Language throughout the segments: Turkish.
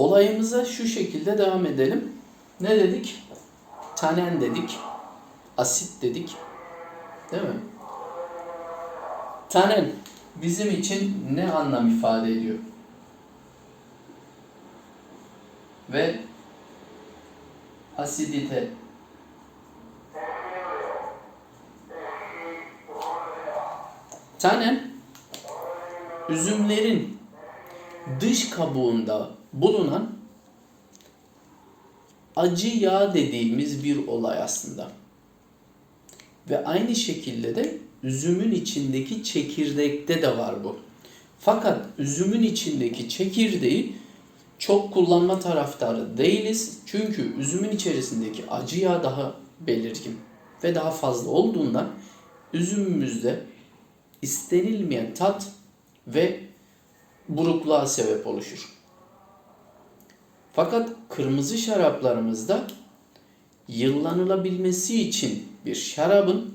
Olayımıza şu şekilde devam edelim. Ne dedik? Tanen dedik. Asit dedik. Değil mi? Tanen bizim için ne anlam ifade ediyor? Ve asidite Tanen üzümlerin dış kabuğunda bulunan acı yağ dediğimiz bir olay aslında. Ve aynı şekilde de üzümün içindeki çekirdekte de var bu. Fakat üzümün içindeki çekirdeği çok kullanma taraftarı değiliz. Çünkü üzümün içerisindeki acı yağ daha belirgin ve daha fazla olduğundan üzümümüzde istenilmeyen tat ve burukluğa sebep oluşur. Fakat kırmızı şaraplarımızda yıllanılabilmesi için bir şarabın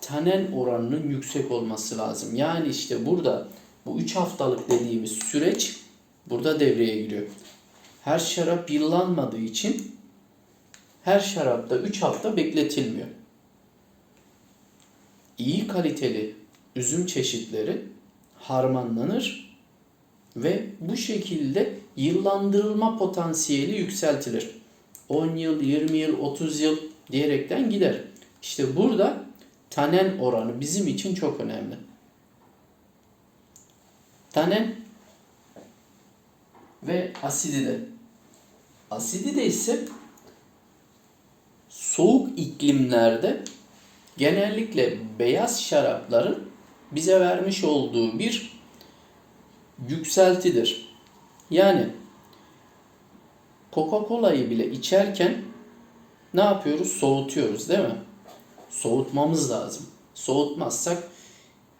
tanen oranının yüksek olması lazım. Yani işte burada bu 3 haftalık dediğimiz süreç burada devreye giriyor. Her şarap yıllanmadığı için her şarapta 3 hafta bekletilmiyor. İyi kaliteli üzüm çeşitleri harmanlanır ve bu şekilde yıllandırılma potansiyeli yükseltilir. 10 yıl, 20 yıl, 30 yıl diyerekten gider. İşte burada tanen oranı bizim için çok önemli. Tanen ve asidide. Asidide ise soğuk iklimlerde genellikle beyaz şarapların bize vermiş olduğu bir yükseltidir. Yani Coca-Cola'yı bile içerken ne yapıyoruz? Soğutuyoruz değil mi? Soğutmamız lazım. Soğutmazsak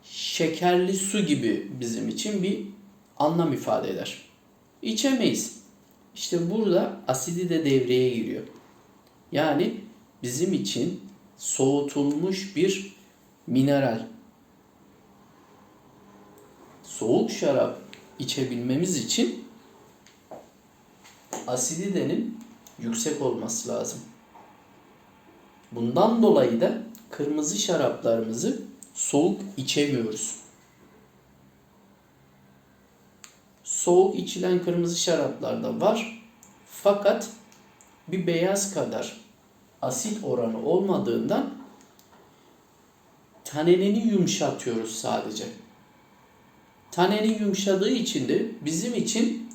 şekerli su gibi bizim için bir anlam ifade eder. İçemeyiz. İşte burada asidi de devreye giriyor. Yani bizim için soğutulmuş bir mineral. Soğuk şarap içebilmemiz için asididenin yüksek olması lazım. Bundan dolayı da kırmızı şaraplarımızı soğuk içemiyoruz. Soğuk içilen kırmızı şaraplar da var. Fakat bir beyaz kadar asit oranı olmadığından tanenini yumuşatıyoruz sadece. Taneni yumuşadığı için de bizim için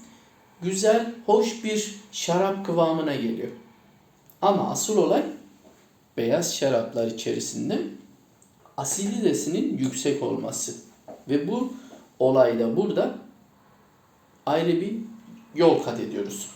güzel, hoş bir şarap kıvamına geliyor. Ama asıl olay beyaz şaraplar içerisinde asiditesinin yüksek olması. Ve bu olayda burada ayrı bir yol kat ediyoruz.